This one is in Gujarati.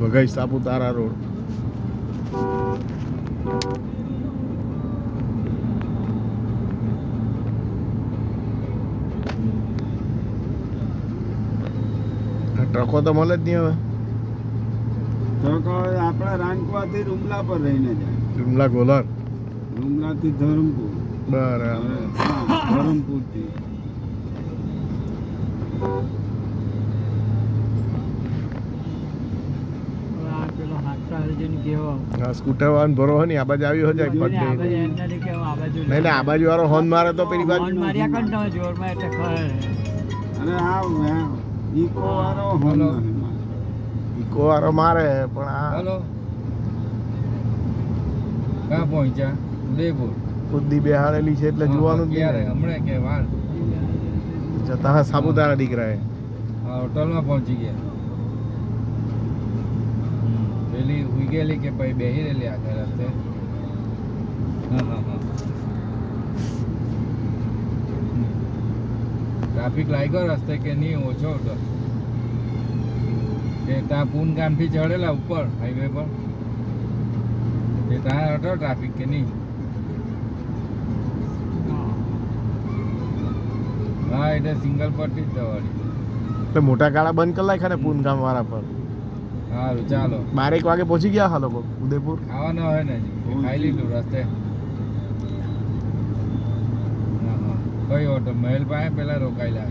વઘઈ સાપુતારા રોડ. ટ્રકો તો મળે જ નહીં હવે. ટ્રકો આપણા આપણે રાંકવાથી રૂમલા પર રહીને જાય. જુમલા ગોલર. રૂમલાથી ધરમપુર. બરાબર. ધરમપુરથી આ પેલો હાથા હરજન કેવો હા સ્કૂટર વાળાને ભરો હોય ને આ બાજુ આવી હોય પગ નહીં આ બાજુ ને આ બાજુ વાળો હોર્ન મારે તો પેલી બાજુ. હોર્ન માર્યા કર ને તમે જોરમાં એટલે ખબર અને આ વે- ઈકો વાળો વાળો મારે પણ આ હેલો. ક્યાં પહોંચ્યા? ઉદયપુર ખુદી બેહાડેલી છે એટલે જોવાનું ક્યારે? હમણાં કે વાર? જતા હા સાપુતારા દીકરા હા હોટલમાં પહોંચી ગયા. ગયેલી કે પછી બેહી રહેલી આગળ રસ્તે હા હા હા. ટ્રાફિક લાગ્યો રસ્તે કે નહીં ઓછો હતો. કે ત્યાં પૂન ગામથી ચડેલા ઉપર હાઈવે પર. કે ત્યાં હતો ટ્રાફિક કે નહીં? હા એટલે સિંગલ પટ્ટી જ જવાની મોટા ગાળા બંધ કરી નાખ્યા ને પૂનગામ વાળા પર? સારું ચાલો. બારેક વાગે પહોંચી ગયા હા લોકો ઉદયપુર? ખાવાના હોય ને ખાઈ લીધું રસ્તે. હા હા. કઈ ઓટો મહેલ પાસે પેલા રોકાયેલા